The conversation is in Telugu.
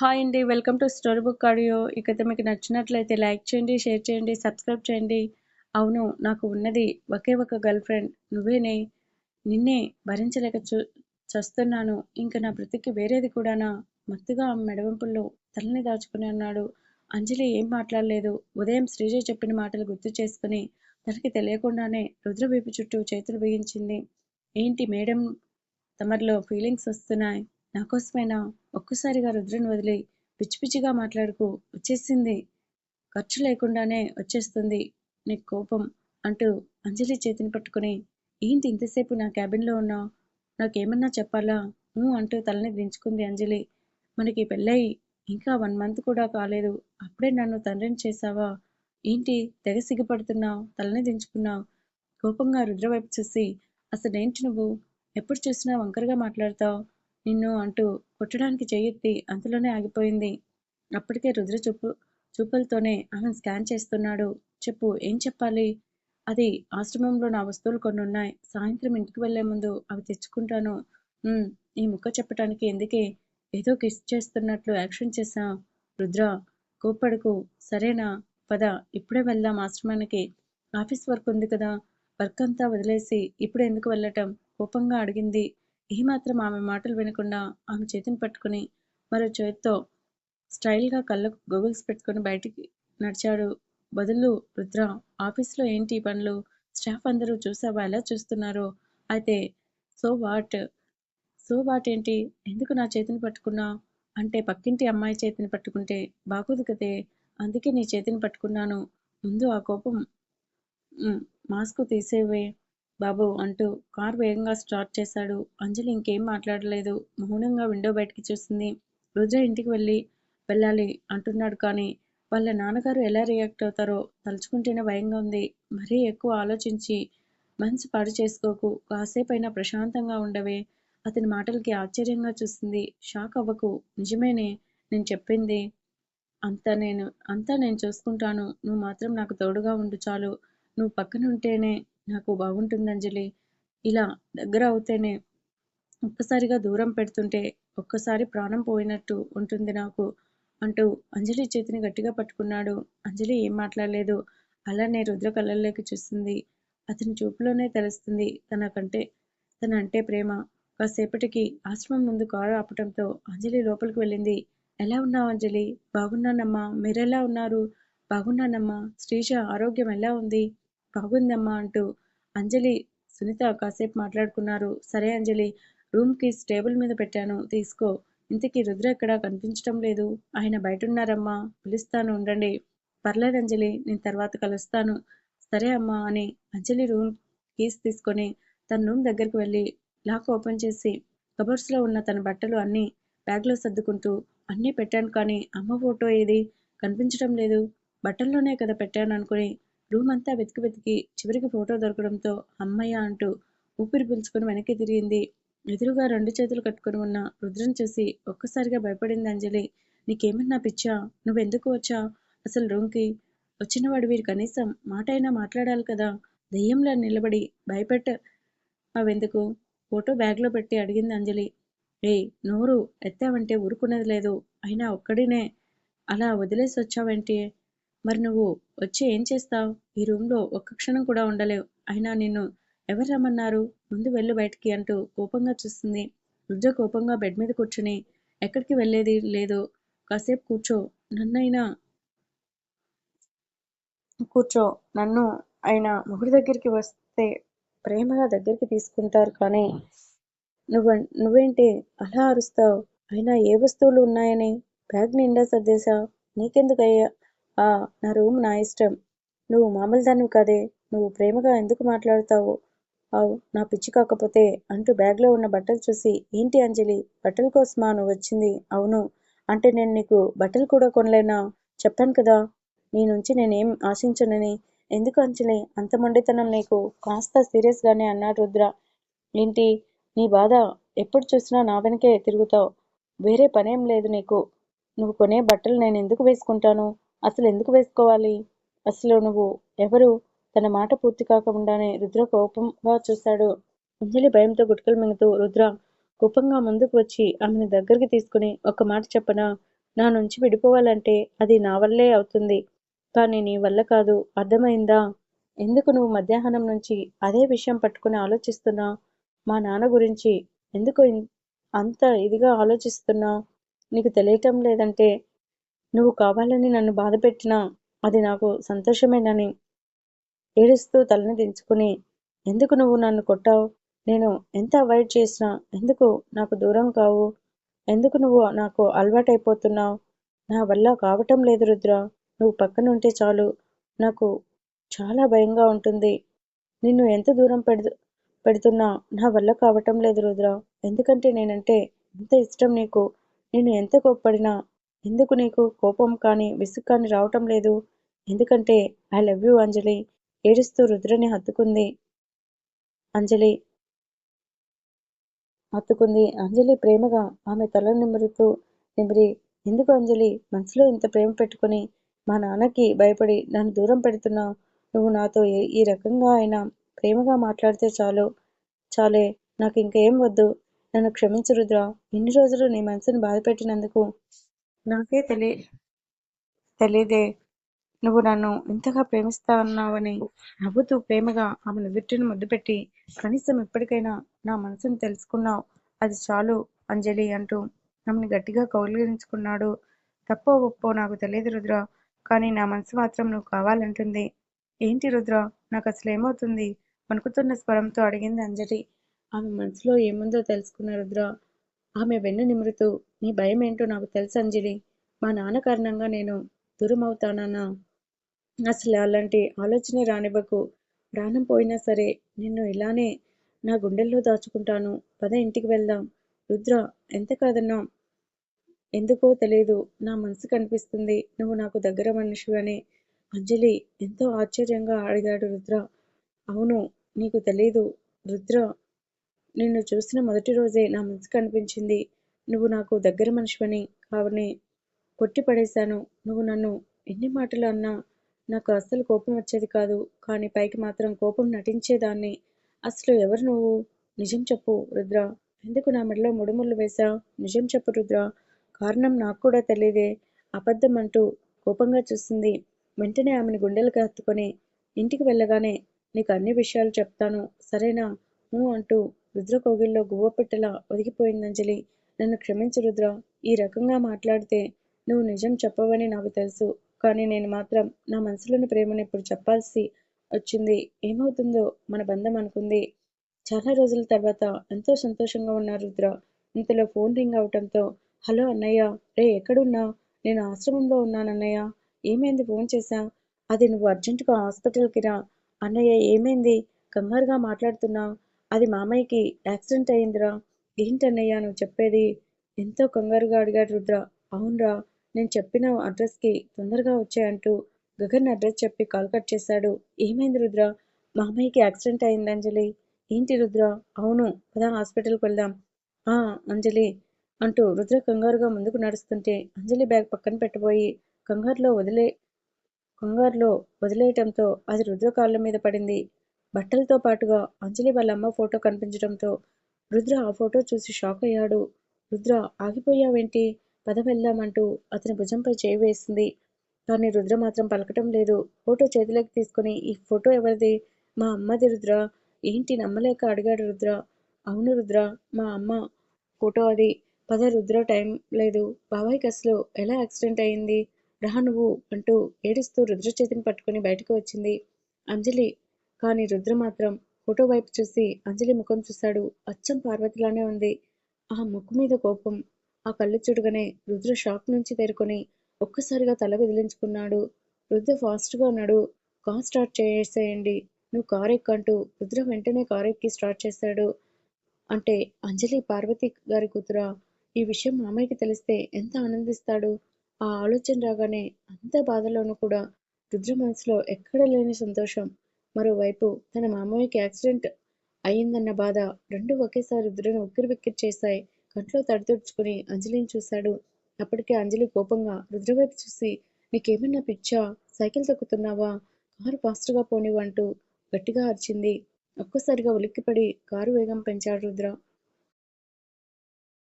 హాయ్ అండి welcome to story book audio ఇకైతే మీకు నచ్చినట్లయితే లైక్ చేయండి షేర్ చేయండి సబ్స్క్రైబ్ చేయండి. అవును నాకు ఉన్నది ఒకే ఒక గర్ల్ ఫ్రెండ్ నువ్వేనే నిన్నే భరించలేక చూ చస్తున్నాను. ఇంకా నా బ్రతికి వేరేది కూడానా? మత్తుగా ఆమె మెడవంపుల్లో తలని దాచుకుని అన్నాడు అంజలి ఏం మాట్లాడలేదు. ఉదయం శ్రీజ చెప్పిన మాటలు గుర్తు చేసుకుని తనకి తెలియకుండానే రుద్రవీపు చుట్టూ చేతులు బిగించింది. ఏంటి మేడం? తమరిలో ఫీలింగ్స్ వస్తున్నాయి. నాకోసమైనా ఒక్కసారిగా రుద్రని వదిలి పిచ్చి పిచ్చిగా మాట్లాడుకు వచ్చేసింది. ఖర్చు లేకుండానే వచ్చేస్తుంది నీకు కోపం అంటూ అంజలి చేతిని పట్టుకుని ఏంటి ఇంతసేపు నా క్యాబిన్లో ఉన్నావు? నాకేమన్నా చెప్పాలా? ఊ అంటూ తలని దించుకుంది అంజలి. మనకి పెళ్ళయి ఇంకా వన్ మంత్ కూడా కాలేదు. అప్పుడే నన్ను తండ్రిని చేశావా? ఏంటి తెగ సిగ్గుపడుతున్నావు? తలని దించుకున్నావు? కోపంగా రుద్ర వైపు చూసి అసలేంటి నువ్వు? ఎప్పుడు చూసినా వంకరగా మాట్లాడతావు? నిన్ను అంటూ కొట్టడానికి చేయెత్తి అంతలోనే ఆగిపోయింది. అప్పటికే రుద్ర చూపు చూపులతోనే ఆమెను స్కాన్ చేస్తున్నాడు. చెప్పు ఏం చెప్పాలి? అది ఆశ్రమంలో నా వస్తువులు కొన్ని ఉన్నాయి సాయంత్రం ఇంటికి వెళ్ళే ముందు అవి తెచ్చుకుంటాను. ఈ ముక్క చెప్పటానికి ఎందుకే ఏదో కిస్ చేస్తున్నట్లు యాక్షన్ చేశా? రుద్ర కోపడుకు సరేనా? పద ఇప్పుడే వెళ్దాం ఆశ్రమానికి. ఆఫీస్ వర్క్ ఉంది కదా. వర్క్ అంతా వదిలేసి ఇప్పుడు ఎందుకు వెళ్ళటం? కోపంగా అడిగింది. ఏమాత్రం ఆమె మాటలు వినకుండా ఆమె చేతిని పట్టుకుని మరో చేతితో స్టైల్గా కళ్ళకు గొగుల్స్ పెట్టుకుని బయటికి నడిచాడు. బదులు రుద్ర ఆఫీస్లో ఏంటి పనులు? స్టాఫ్ అందరూ చూసావా? ఎలా చూస్తున్నారో? అయితే సో వాట్? సో వాట్ ఏంటి? ఎందుకు నా చేతిని పట్టుకున్నా? అంటే పక్కింటి అమ్మాయి చేతిని పట్టుకుంటే బాగోదు కదే. అందుకే నీ చేతిని పట్టుకున్నాను. ముందు ఆ కోపం మాస్క్ తీసేవే. బాబు అంటూ కార్ వేగంగా స్టార్ట్ చేశాడు. అంజలి ఇంకేం మాట్లాడలేదు. మౌనంగా విండో బయటికి చూసింది రోజా ఇంటికి వెళ్ళి వెళ్ళాలి అంటున్నాడు కానీ వాళ్ళ నాన్నగారు ఎలా రియాక్ట్ అవుతారో తలుచుకుంటేనే భయంగా ఉంది. మరీ ఎక్కువ ఆలోచించి మనసు పాడు చేసుకోకు. కాసేపైనా ప్రశాంతంగా ఉండవే. అతని మాటలకి ఆశ్చర్యంగా చూసింది షాక్ అవ్వకు. నిజమేనే నేను చెప్పింది. అంతా నేను అంతా నేను చూసుకుంటాను. నువ్వు మాత్రం నాకు తోడుగా ఉండు చాలు. నువ్వు పక్కన ఉంటేనే నాకు బాగుంటుంది అంజలి ఇలా దగ్గర అవుతేనే ఒక్కసారిగా దూరం పెడుతుంటే ఒక్కసారి ప్రాణం పోయినట్టు ఉంటుంది నాకు అంటూ అంజలి చేతిని గట్టిగా పట్టుకున్నాడు. అంజలి ఏం మాట్లాడలేదు. అలానే రుద్ర కళ్ళల్లోకి చూస్తుంది. అతని చూపులోనే తెలుస్తుంది తనకంటే తన అంటే ప్రేమ. కాసేపటికి ఆశ్రమం ముందు కారు ఆపటంతో అంజలి లోపలికి వెళ్ళింది. ఎలా ఉన్నావు అంజలి? బాగున్నానమ్మా. మీరెలా ఉన్నారు? బాగున్నానమ్మా. శ్రీష ఆరోగ్యం ఎలా ఉంది? బాగుందమ్మా అంటూ అంజలి సునీత కాసేపు మాట్లాడుకున్నారు. సరే అంజలి రూమ్ కీస్ టేబుల్ మీద పెట్టాను. తీసుకో. ఇంతకీ రుద్ర ఎక్కడ కనిపించటం లేదు. ఆయన బయట ఉన్నారమ్మా పిలుస్తాను ఉండండి. పర్లేదు అంజలి నేను తర్వాత కలుస్తాను. సరే అమ్మా అని అంజలి రూమ్ కీస్ తీసుకొని తన రూమ్ దగ్గరికి వెళ్ళి లాక్ ఓపెన్ చేసి కబోర్డ్స్లో ఉన్న తన బట్టలు అన్నీ బ్యాగ్లో సర్దుకుంటూ అన్నీ పెట్టాను కానీ అమ్మ ఫోటో ఏది? కనిపించడం లేదు. బట్టల్లోనే కదా పెట్టాను అనుకుని రూమ్ అంతా వెతికి వెతికి చివరికి ఫోటో దొరకడంతో అమ్మయ్య అంటూ ఊపిరి పీల్చుకుని వెనక్కి తిరిగింది. ఎదురుగా రెండు చేతులు కట్టుకొని ఉన్న రుద్రం చూసి ఒక్కసారిగా భయపడింది అంజలి. నీకేమన్నా పిచ్చా? నువ్వెందుకు వచ్చా? అసలు రూమ్కి వచ్చిన వాడు వీరు కనీసం మాట అయినా మాట్లాడాలి కదా. దయ్యంలా నిలబడి భయపెట్ట. అవెందుకు ఫోటో బ్యాగ్లో పెట్టి అడిగింది అంజలి. ఏ నోరు ఎత్తావంటే ఊరుకునేది లేదు. అయినా ఒక్కడినే. అలా వదిలేసి వచ్చావంటే? మరి నువ్వు వచ్చి ఏం చేస్తావు? ఈ రూమ్లో ఒక్క క్షణం కూడా ఉండలేవు. అయినా నిన్ను ఎవరు రమ్మన్నారు? ముందు వెళ్ళు బయటికి అంటూ కోపంగా చూస్తుంది. రుద్ర కోపంగా బెడ్ మీద కూర్చుని ఎక్కడికి వెళ్ళేది లేదు. కాసేపు కూర్చో. నన్నైనా కూర్చో. నన్ను ఆయన మొగుడి దగ్గరికి వస్తే ప్రేమగా దగ్గరికి తీసుకుంటారు కానీ నువ్వు నువ్వేంటి అలా అరుస్తావు? అయినా ఏ వస్తువులు ఉన్నాయని బ్యాగ్ నిండా సర్దేశా నీకెందుకయ్యా? ఆ నా రూమ్ నా ఇష్టం. నువ్వు మామూలు దానివి కాదే. నువ్వు ప్రేమగా ఎందుకు మాట్లాడతావు? అవు నా పిచ్చి కాకపోతే అంటూ బ్యాగ్లో ఉన్న బట్టలు చూసి ఏంటి అంజలి బట్టల కోసమా నువ్వు వచ్చింది? అవును. అంటే నేను నీకు బట్టలు కూడా కొనలేనా? చెప్పాను కదా. నీ నుంచి నేనేం ఆశించనని. ఎందుకు అంజలి? అంత మొండితనం నీకు. కాస్త సీరియస్గానే అన్నాడు రుద్ర. ఏంటి? నీ బాధ? ఎప్పుడు చూసినా నా వెనకే తిరుగుతావు. వేరే పనేం లేదు నీకు. నువ్వు కొనే బట్టలు నేను ఎందుకు వేసుకుంటాను? అసలు ఎందుకు వేసుకోవాలి? అసలు నువ్వు ఎవరు? తన మాట పూర్తి కాకుండానే రుద్ర కోపంగా చూశాడు. అంజలి భయంతో గుట్కలు మింగుతూ రుద్ర కోపంగా ముందుకు వచ్చి ఆమెను దగ్గరికి తీసుకుని ఒక మాట చెప్పనా? నా నుంచి విడిపోవాలంటే అది నా వల్లే అవుతుంది. కానీ నీ వల్ల కాదు. అర్థమైందా? ఎందుకు నువ్వు మధ్యాహ్నం నుంచి అదే విషయం పట్టుకుని ఆలోచిస్తున్నా? మా నాన్న గురించి ఎందుకు అంత ఇదిగా ఆలోచిస్తున్నా? నీకు తెలియటం లేదంటే నువ్వు కావాలని నన్ను బాధ పెట్టినా అది నాకు సంతోషమేనని ఏడుస్తూ తలని దించుకుని ఎందుకు నువ్వు నన్ను కొట్టావు? నేను ఎంత అవాయిడ్ చేసినా ఎందుకు నాకు దూరం కావు? ఎందుకు నువ్వు నాకు అలవాటైపోతున్నావు? నా వల్ల కావటం లేదు రుద్ర. నువ్వు పక్కన ఉంటే చాలు. నాకు చాలా భయంగా ఉంటుంది. నిన్ను ఎంత దూరం పెడు పెడుతున్నా నా వల్ల కావటం లేదు రుద్ర. ఎందుకంటే నేనంటే ఎంత ఇష్టం నీకు. నేను ఎంత కోప్పడినా ఎందుకు నీకు కోపం కానీ విసుగు కానీ రావటం లేదు? ఎందుకంటే ఐ లవ్ యూ అంజలి. ఏడుస్తూ రుద్రని హత్తుకుంది అంజలి. హత్తుకుంది అంజలి ప్రేమగా ఆమె తల నిమురుతూ నిమిరి. ఎందుకు అంజలి? మనసులో ఇంత ప్రేమ పెట్టుకుని మా నాన్నకి భయపడి నన్ను దూరం పెడుతున్నావు. నువ్వు నాతో ఈ రకంగా అయినా ప్రేమగా మాట్లాడితే చాలు. చాలే నాకు ఇంకేం వద్దు. నన్ను క్షమించు రుద్ర. ఇన్ని రోజులు నీ మనసుని బాధ పెట్టినందుకు నాకే తెలియ తెలియదే నువ్వు నన్ను ఇంతగా ప్రేమిస్తావన్నావని నవ్వుతూ ప్రేమగా ఆమె విట్టును ముద్దు పెట్టి కనీసం ఇప్పటికైనా నా మనసుని తెలుసుకున్నావు. అది చాలు అంజలి అంటూ ఆమెను గట్టిగా కౌగిలించుకున్నాడు. తప్పో ఒప్పో నాకు తెలియదు రుద్ర కానీ నా మనసు మాత్రం నువ్వు కావాలంటుంది. ఏంటి రుద్ర నాకు అసలు ఏమవుతుంది వణుకుతున్న స్వరంతో అడిగింది అంజలి. ఆమె మనసులో ఏముందో తెలుసుకున్న రుద్ర ఆమె వెన్ను నిమురుతూ నీ భయం ఏంటో నాకు తెలుసు అంజలి. మా నాన్న కారణంగా నేను దూరం అవుతానన్నా అసలు అలాంటి ఆలోచనే రానివ్వకు. ప్రాణం పోయినా సరే నిన్ను ఇలానే నా గుండెల్లో దాచుకుంటాను. పద ఇంటికి వెళ్దాం. రుద్ర ఎంత కాదన్నా? ఎందుకో తెలియదు నా మనసు కనిపిస్తుంది. నువ్వు నాకు దగ్గర మనిషి అని. అంజలి ఎంతో ఆశ్చర్యంగా అడిగాడు రుద్ర. అవును నీకు తెలీదు. రుద్ర నిన్ను చూసిన మొదటి రోజే నా మనసు కనిపించింది. నువ్వు నాకు దగ్గర మనిషివని కావని కొట్టి పడేశాను. నువ్వు నన్ను ఎన్ని మాటలు అన్నా నాకు అస్సలు కోపం వచ్చేది కాదు. కానీ పైకి మాత్రం కోపం నటించేదాన్ని. అసలు ఎవరు నువ్వు? నిజం చెప్పు రుద్ర. ఎందుకు నా మెడలో ముడుముళ్ళు వేశా? నిజం చెప్పు రుద్ర. కారణం నాకు కూడా తెలియదే. అబద్ధం అంటూ కోపంగా చూసింది. వెంటనే ఆమెను గుండెలకు హత్తుకొని ఇంటికి వెళ్ళగానే నీకు అన్ని విషయాలు చెప్తాను. సరేనా? ఊ అంటూ రుద్ర కోగిల్లో గువ్వ పెట్టెలా ఒదిగిపోయింది అంజలి. నన్ను క్షమించు రుద్ర. ఈ రకంగా మాట్లాడితే నువ్వు నిజం చెప్పవని నాకు తెలుసు. కానీ నేను మాత్రం నా మనసులోని ప్రేమను ఇప్పుడు చెప్పాల్సి వచ్చింది. ఏమవుతుందో మన బంధం అనుకుంది. చాలా రోజుల తర్వాత ఎంతో సంతోషంగా ఉన్నారు రుద్ర. ఇంతలో ఫోన్ రింగ్ అవటంతో హలో అన్నయ్య రే ఎక్కడున్నా? నేను ఆశ్రమంలో ఉన్నాను అన్నయ్య. ఏమైంది ఫోన్ చేశా? అది నువ్వు అర్జెంటుగా హాస్పిటల్కి రా. అన్నయ్య ఏమైంది? కంగారుగా మాట్లాడుతున్నా. అది మామయ్యకి యాక్సిడెంట్ అయిందిరా. ఏంటన్నయ్యా నువ్వు చెప్పేది? ఎంతో కంగారుగా అడిగాడు రుద్ర. అవునరా నేను చెప్పిన అడ్రస్కి తొందరగా వచ్చాయంటూ గగన్ అడ్రస్ చెప్పి కాల్ కట్ చేశాడు. ఏమైంది రుద్ర? మామయ్యకి యాక్సిడెంట్ అయింది అంజలి. ఏంటి రుద్ర? అవును పదా హాస్పిటల్కి వెళ్దాం. ఆ అంజలి అంటూ రుద్ర కంగారుగా ముందుకు నడుస్తుంటే అంజలి బ్యాగ్ పక్కన పెట్టబోయి కంగారులో వదిలే కంగారులో వదిలేయటంతో అది రుద్ర కాళ్ళ మీద పడింది. బట్టలతో పాటుగా అంజలి వాళ్ళ అమ్మ ఫోటో కనిపించడంతో రుద్ర ఆ ఫోటో చూసి షాక్ అయ్యాడు. రుద్ర ఆగిపోయావేంటి? పద వెళ్దామంటూ అతని భుజంపై చేయి వేసింది. కానీ రుద్ర మాత్రం పలకటం లేదు. ఫోటో చేతిలోకి తీసుకుని ఈ ఫోటో ఎవరిది? మా అమ్మది రుద్ర. ఏంటి నమ్మలేక అడిగాడు రుద్ర. అవును రుద్ర మా అమ్మ ఫోటో అది. పద రుద్ర టైం లేదు. బాబాయ్కి అసలు ఎలా యాక్సిడెంట్ అయింది? రా నువ్వు అంటూ ఏడుస్తూ రుద్ర చేతిని పట్టుకుని బయటకు వచ్చింది. అంజలి కానీ రుద్ర మాత్రం ఫోటో వైపు చూసి అంజలి ముఖం చూశాడు. అచ్చం పార్వతిలానే ఉంది. ఆ ముక్కు మీద కోపం ఆ కళ్ళు చూడగానే రుద్ర షాక్ నుంచి తేరుకొని ఒక్కసారిగా తల విదిలించుకున్నాడు. రుద్ర ఫాస్ట్గా ఉన్నాడు. కార్ స్టార్ట్ చేసేయండి. నువ్వు కార్ ఎక్కంటూ రుద్ర వెంటనే కార్ ఎక్కి స్టార్ట్ చేశాడు. అంటే అంజలి పార్వతి గారి కూతురా? ఈ విషయం మామయ్యకి తెలిస్తే ఎంత ఆనందిస్తాడు? ఆ ఆలోచన రాగానే అంత బాధలోనూ కూడా రుద్ర మనసులో ఎక్కడ లేని సంతోషం. మరోవైపు తన మామయ్యకి యాక్సిడెంట్ అయ్యిందన్న బాధ రెండు ఒకేసారి రుద్రను ఉక్కిరి బిక్కిరి చేశాయి. కంట్లో తడి అంజలిని చూశాడు. అప్పటికే అంజలి కోపంగా రుద్ర వైపు చూసి నీకేమన్నా పిచ్చా? సైకిల్ తొక్కుతున్నావా? కారు ఫాస్ట్గా పోనివ్వంటూ గట్టిగా అరిచింది. ఒక్కసారిగా ఉలిక్కిపడి కారు వేగం పెంచాడు రుద్ర.